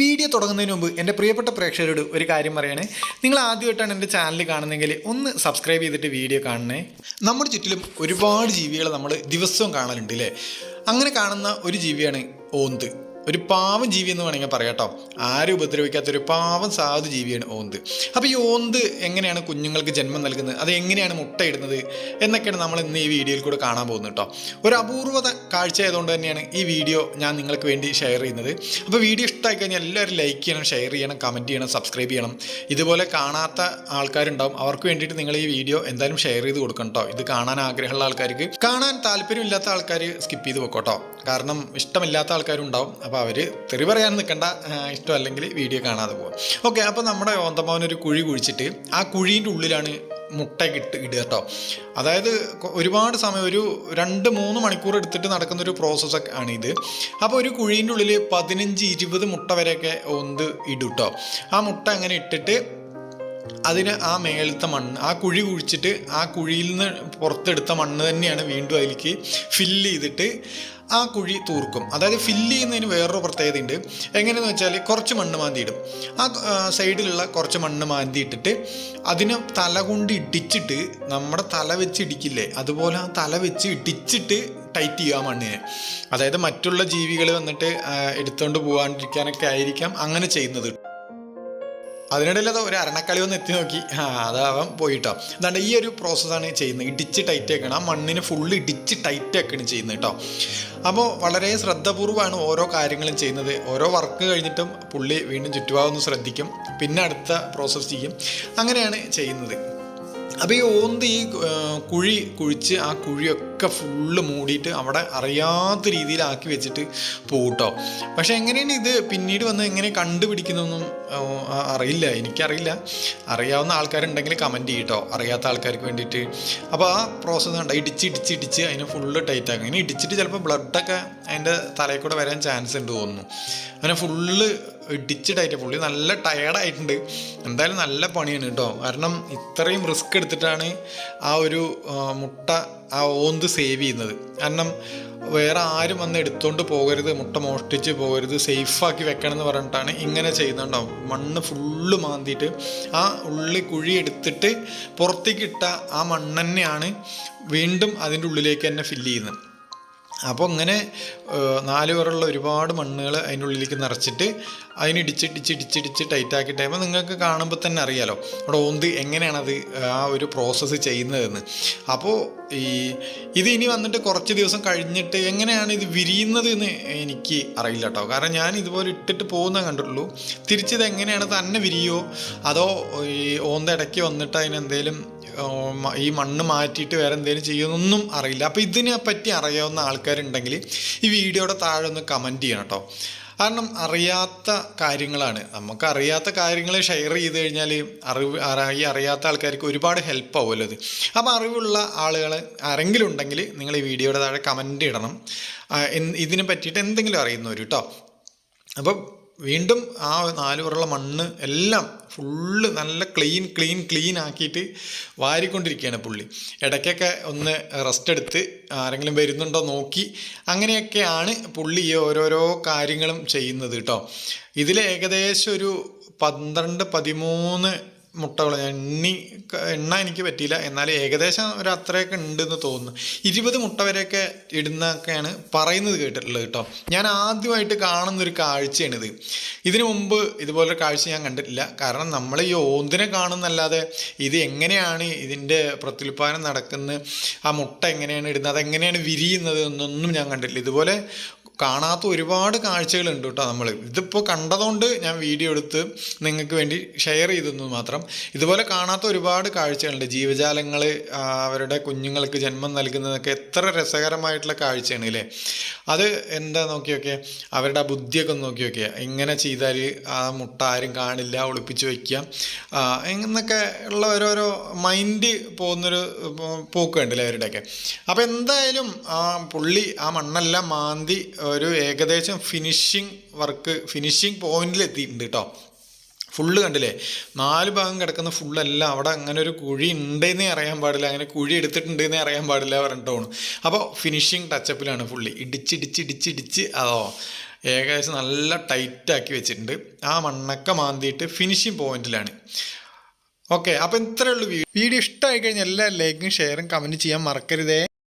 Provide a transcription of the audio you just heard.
Video തുടങ്ങുന്നതിന് മുമ്പ് എന്റെ പ്രിയപ്പെട്ട പ്രേക്ഷകരോട് ഒരു കാര്യം പറയണേ. നിങ്ങൾ ആദ്യമായിട്ടാണ് എന്റെ ചാനൽ കാണുന്നതെങ്കിൽ ഒന്ന് സബ്സ്ക്രൈബ് ചെയ്തിട്ട് വീഡിയോ കാണണേ. നമ്മുടെ ചുറ്റിലും ഒരുപാട് ജീവികളെ നമ്മൾ ദിവസവും കാണലുണ്ട് അല്ലേ അങ്ങനെ കാണുന്ന ഒരു ജീവിയാണ് ഓന്ത്. ഒരു പാവം ജീവി എന്ന് വേണമെങ്കിൽ പറയാം കേട്ടോ. ആരും ഉപദ്രവിക്കാത്ത ഒരു പാവം സാധു ജീവിയാണ് ഓന്ത്. അപ്പോൾ ഈ ഓന്ത് എങ്ങനെയാണ് കുഞ്ഞുങ്ങൾക്ക് ജന്മം നൽകുന്നത്? അത് എങ്ങനെയാണ് മുട്ടയിടുന്നത് എന്നൊക്കെയാണ് നമ്മൾ ഇന്ന് ഈ വീഡിയോയിൽ കൂടെ കാണാൻ പോകുന്നത് കേട്ടോ. ഒരു അപൂർവത കാഴ്ച ആയതുകൊണ്ട് തന്നെയാണ് ഈ വീഡിയോ ഞാൻ നിങ്ങൾക്ക് വേണ്ടി ഷെയർ ചെയ്യുന്നത്. അപ്പോൾ വീഡിയോ ഇഷ്ടമായി കഴിഞ്ഞാൽ എല്ലാവരും ലൈക്ക് ചെയ്യണം ഷെയർ ചെയ്യണം കമന്റ് ചെയ്യണം സബ്സ്ക്രൈബ് ചെയ്യണം. ഇതുപോലെ കാണാത്ത ആൾക്കാരുണ്ടാവും. അവർക്ക് വേണ്ടിയിട്ട് നിങ്ങൾ ഈ വീഡിയോ എന്തായാലും ഷെയർ ചെയ്ത് കൊടുക്കണം കേട്ടോ. ഇത് കാണാൻ ആഗ്രഹമുള്ള ആൾക്കാർക്ക്. കാണാൻ താല്പര്യമില്ലാത്ത ആൾക്കാർ സ്കിപ്പ് ചെയ്ത് വെക്കോട്ടോ കാരണം ഇഷ്ടമില്ലാത്ത ആൾക്കാരും ഉണ്ടാവും അപ്പോൾ അവർ തെറി പറയാൻ നിൽക്കണ്ട ഇഷ്ടമല്ലെങ്കിൽ വീഡിയോ കാണാതെ പോകും ഓക്കെ അപ്പോൾ നമ്മുടെ ഓന്തമാവൻ ഒരു കുഴി കുഴിച്ചിട്ട് ആ കുഴീന്റെ ഉള്ളിലാണ് മുട്ട കിട്ട് ഇടുക കേട്ടോ. അതായത് ഒരുപാട് സമയം ഒരു രണ്ട് മൂന്ന് മണിക്കൂർ എടുത്തിട്ട് നടക്കുന്ന ഒരു പ്രോസസ്സൊക്കെ ആണ് ഇത് അപ്പോൾ ഒരു കുഴീന്റെ ഉള്ളിൽ പതിനഞ്ച് ഇരുപത് മുട്ട വരെയൊക്കെ ഒന്ന് ഇടും കേട്ടോ. ആ മുട്ട അങ്ങനെ ഇട്ടിട്ട് അതിന് ആ മേളത്തെ മണ്ണ് ആ കുഴി കുഴിച്ചിട്ട് ആ കുഴിയിൽ നിന്ന് പുറത്തെടുത്ത മണ്ണ് തന്നെയാണ് വീണ്ടും അതിലേക്ക് ഫില്ല് ചെയ്തിട്ട് ആ കുഴി തൂർക്കും. അതായത് ഫില്ല് ചെയ്യുന്നതിന് വേറൊരു പ്രത്യേകത ഉണ്ട്. എങ്ങനെയെന്ന് വെച്ചാൽ കുറച്ച് മണ്ണ് മാന്തി ഇടും. ആ സൈഡിലുള്ള കുറച്ച് മണ്ണ് മാന്തി ഇട്ടിട്ട് അതിന് തല കൊണ്ട് ഇടിച്ചിട്ട് നമ്മുടെ തല വെച്ച് ഇടിക്കില്ലേ? അതുപോലെ ആ തല വെച്ച് ഇടിച്ചിട്ട് ടൈറ്റ് ചെയ്യുക മണ്ണിനെ. അതായത് മറ്റുള്ള ജീവികൾ വന്നിട്ട് എടുത്തുകൊണ്ട് പോകാണ്ടിരിക്കാനൊക്കെ ആയിരിക്കാം അങ്ങനെ ചെയ്യുന്നത്. അതിനിടയിൽ അത് ഒരു അരണക്കളി ഒന്ന് എത്തി നോക്കി. ആ അതാവാൻ പോയിട്ടോ. അതാണ്ട് ഈ ഒരു പ്രോസസ്സാണ് ചെയ്യുന്നത്. ഇടിച്ച് ടൈറ്റ് ആക്കണം ആ മണ്ണിന് ഫുള്ള് ഇടിച്ച് ടൈറ്റ് ആക്കണം ചെയ്യുന്നത് കേട്ടോ അപ്പോൾ വളരെ ശ്രദ്ധപൂർവമാണ് ഓരോ കാര്യങ്ങളും ചെയ്യുന്നത്. ഓരോ വർക്ക് കഴിഞ്ഞിട്ടും പുള്ളി വീണ്ടും ചുറ്റുപാടൊന്ന് ശ്രദ്ധിക്കും. പിന്നെ അടുത്ത പ്രോസസ്സ് ചെയ്യും. അങ്ങനെയാണ് ചെയ്യുന്നത്. അപ്പോൾ ഈ ഓന്ത് ഈ കുഴി കുഴിച്ച് ആ കുഴിയൊക്കെ ഫുള്ള് മൂടിയിട്ട് അവിടെ അറിയാത്ത രീതിയിലാക്കി വെച്ചിട്ട് പോട്ടോ. പക്ഷെ എങ്ങനെയാണ് ഇത് പിന്നീട് വന്ന് എങ്ങനെ കണ്ടുപിടിക്കുന്നൊന്നും അറിയില്ല. എനിക്കറിയില്ല. അറിയാവുന്ന ആൾക്കാരുണ്ടെങ്കിൽ കമന്റ് ചെയ്യട്ടോ. അറിയാത്ത ആൾക്കാർക്ക് വേണ്ടിയിട്ട്. അപ്പോൾ ആ പ്രോസസ്സ് ഉണ്ട് ഇടിച്ച് ഇടിച്ച് ഇടിച്ച് അതിനെ ഫുള്ള് ടൈറ്റ് ആക്കും. ഇനി ഇടിച്ചിട്ട് ചിലപ്പോൾ ബ്ലഡൊക്കെ അതിന്റെ തലയിൽ കൂടെ വരാൻ ചാൻസ് ഉണ്ട് തോന്നുന്നു. അങ്ങനെ ഫുള്ള് ഇടിച്ചിട്ടായിട്ട് പുള്ളി നല്ല ടയേർഡായിട്ടുണ്ട് എന്തായാലും നല്ല പണിയാണ് കേട്ടോ. കാരണം ഇത്രയും റിസ്ക് എടുത്തിട്ടാണ് ആ ഒരു മുട്ട ആ ഓന്ത് സേവ് ചെയ്യുന്നത്. കാരണം വേറെ ആരും വന്ന് എടുത്തോണ്ട് പോകരുത് മുട്ട മോഷ്ടിച്ച് പോകരുത് സേഫാക്കി വെക്കണം എന്ന് പറഞ്ഞിട്ടാണ് ഇങ്ങനെ ചെയ്യുന്നുണ്ടാവും. മണ്ണ് ഫുള്ള് മാന്തിയിട്ട് ആ ഉള്ളി കുഴി എടുത്തിട്ട് പുറത്തേക്ക് ഇട്ട ആ മണ്ണ് തന്നെയാണ് വീണ്ടും അതിന്റെ ഉള്ളിലേക്ക് തന്നെ ഫില്ല് ചെയ്യുന്നത്. അപ്പോൾ ഇങ്ങനെ ഏഹ്, നാല് പേരുള്ള ഒരുപാട് മണ്ണുകൾ അതിന്റെ ഉള്ളിലേക്ക് നിറച്ചിട്ട് അതിന് ഇടിച്ചിടിച്ച് ഇടിച്ചിടിച്ച് ടൈറ്റ് ആക്കി നിങ്ങൾക്ക് കാണുമ്പോൾ തന്നെ അറിയാലോ. അവിടെ ഓന്ത് എങ്ങനെയാണത് ആ ഒരു പ്രോസസ്സ് ചെയ്യുന്നതെന്ന്. അപ്പോൾ ഈ ഇത് ഇനി വന്നിട്ട് കുറച്ച് ദിവസം കഴിഞ്ഞിട്ട് എങ്ങനെയാണ് ഇത് വിരിയുന്നത് എന്ന് എനിക്ക് അറിയില്ല കേട്ടോ. കാരണം ഞാൻ ഇതുപോലെ ഇട്ടിട്ട് പോകുന്ന കണ്ടിട്ടുള്ളൂ തിരിച്ചിത് എങ്ങനെയാണ് തന്നെ വിരിയോ അതോ ഈ ഓന്ത ഇടയ്ക്ക് വന്നിട്ട് അതിനെന്തേലും ഈ മണ്ണ് മാറ്റിയിട്ട് വേറെ എന്തെങ്കിലും ചെയ്യുമെന്നൊന്നും അറിയില്ല. അപ്പോൾ ഇതിനെ പറ്റി അറിയാവുന്ന ആൾക്കാരുണ്ടെങ്കിൽ ഈ വീഡിയോയുടെ താഴെ ഒന്ന് കമന്റ് ചെയ്യണം കേട്ടോ. കാരണം അറിയാത്ത കാര്യങ്ങളാണ്. നമുക്കറിയാത്ത കാര്യങ്ങൾ ഷെയർ ചെയ്ത് കഴിഞ്ഞാൽ അറിവ് ഈ അറിയാത്ത ആൾക്കാർക്ക് ഒരുപാട് ഹെൽപ്പ് ആവുമല്ലോ അത് അപ്പോൾ അറിവുള്ള ആളുകൾ ആരെങ്കിലും ഉണ്ടെങ്കിൽ നിങ്ങൾ ഈ വീഡിയോയുടെ താഴെ കമന്റ് ഇടണം. ഇതിനെ പറ്റിയിട്ട് എന്തെങ്കിലും അറിയുന്നവർ കേട്ടോ അപ്പം വീണ്ടും ആ നാല് മണ്ണ് എല്ലാം ഫുള്ള് നല്ല ക്ലീൻ ക്ലീൻ ക്ലീൻ ആക്കിയിട്ട് വാരിക്കൊണ്ടിരിക്കുകയാണ് പുള്ളി. ഇടയ്ക്കൊക്കെ ഒന്ന് റെസ്റ്റ് എടുത്ത് ആരെങ്കിലും വരുന്നുണ്ടോ നോക്കി അങ്ങനെയൊക്കെയാണ് പുള്ളി ഈ ഓരോരോ കാര്യങ്ങളും ചെയ്യുന്നത് കേട്ടോ. ഇതിൽ ഏകദേശം ഒരു പന്ത്രണ്ട് പതിമൂന്ന് മുട്ടകൾ എണ്ണി എണ്ണ എനിക്ക് പറ്റിയില്ല. എന്നാൽ ഏകദേശം ഒരു അത്രയൊക്കെ ഉണ്ടെന്ന് തോന്നുന്നു. ഇരുപത് മുട്ട വരെയൊക്കെ ഇടുന്നൊക്കെയാണ് പറയുന്നത് കേട്ടിട്ടുള്ളത് കേട്ടോ. ഞാൻ ആദ്യമായിട്ട് കാണുന്നൊരു കാഴ്ചയാണിത്. ഇതിനു മുമ്പ് ഇതുപോലൊരു കാഴ്ച ഞാൻ കണ്ടിട്ടില്ല. കാരണം നമ്മൾ ഈ ഓന്തിനെ കാണുന്നല്ലാതെ ഇത് എങ്ങനെയാണ് ഇതിന്റെ പ്രത്യുൽപാദനം നടക്കുന്നത്? ആ മുട്ട എങ്ങനെയാണ് ഇടുന്നത്? അതെങ്ങനെയാണ് വിരിയുന്നത് എന്നൊന്നും ഞാൻ കണ്ടിട്ടില്ല. ഇതുപോലെ കാണാത്ത ഒരുപാട് കാഴ്ചകളുണ്ട് കേട്ടോ നമ്മൾ ഇതിപ്പോൾ കണ്ടതുകൊണ്ട് ഞാൻ വീഡിയോ എടുത്ത് നിങ്ങൾക്ക് വേണ്ടി ഷെയർ ചെയ്തെന്ന് മാത്രം. ഇതുപോലെ കാണാത്ത ഒരുപാട് കാഴ്ചകളുണ്ട്. ജീവജാലങ്ങൾ അവരുടെ കുഞ്ഞുങ്ങൾക്ക് ജന്മം നൽകുന്നതൊക്കെ എത്ര രസകരമായിട്ടുള്ള കാഴ്ചയാണ് അല്ലേ അത് എന്താ നോക്കിയൊക്കെ? അവരുടെ ആ ബുദ്ധിയൊക്കെ ഒന്ന് നോക്കി ഇങ്ങനെ ചെയ്താൽ ആ മുട്ട ആരും കാണില്ല ഒളിപ്പിച്ച് വയ്ക്കുക എന്നൊക്കെ ഉള്ള ഓരോരോ മൈൻഡ് പോകുന്നൊരു പോക്ക് കണ്ടില്ലേ അവരുടെയൊക്കെ. അപ്പോൾ എന്തായാലും ആ പുള്ളി ആ മണ്ണെല്ലാം മാന്തി ഒരു ഏകദേശം ഫിനിഷിങ് വർക്ക് ഫിനിഷിങ് പോയിന്റിൽ എത്തിയിട്ടുണ്ട് കേട്ടോ ഫുള്ള് കണ്ടില്ലേ? നാല് ഭാഗം കിടക്കുന്ന ഫുള്ളല്ല അവിടെ അങ്ങനെ ഒരു കുഴി ഉണ്ടെന്നേ അറിയാൻ പാടില്ല. അങ്ങനെ കുഴി എടുത്തിട്ടുണ്ടെന്നേ അറിയാൻ പാടില്ല പറഞ്ഞിട്ടാണ് അപ്പോൾ ഫിനിഷിങ് ടച്ചപ്പിലാണ് ഫുള്ളി ഇടിച്ചിടിച്ച് ഇടിച്ചിടിച്ച് അതോ ഏകദേശം നല്ല ടൈറ്റാക്കി വെച്ചിട്ടുണ്ട്. ആ മണ്ണൊക്കെ മാന്തിയിട്ട് ഫിനിഷിങ് പോയിന്റിലാണ് ഓക്കെ അപ്പോൾ ഇത്രയേ ഉള്ളൂ വീഡിയോ ഇഷ്ടമായി കഴിഞ്ഞാൽ എല്ലാ ലൈക്കും ഷെയറും കമന്റ് ചെയ്യാൻ മറക്കരുതേ.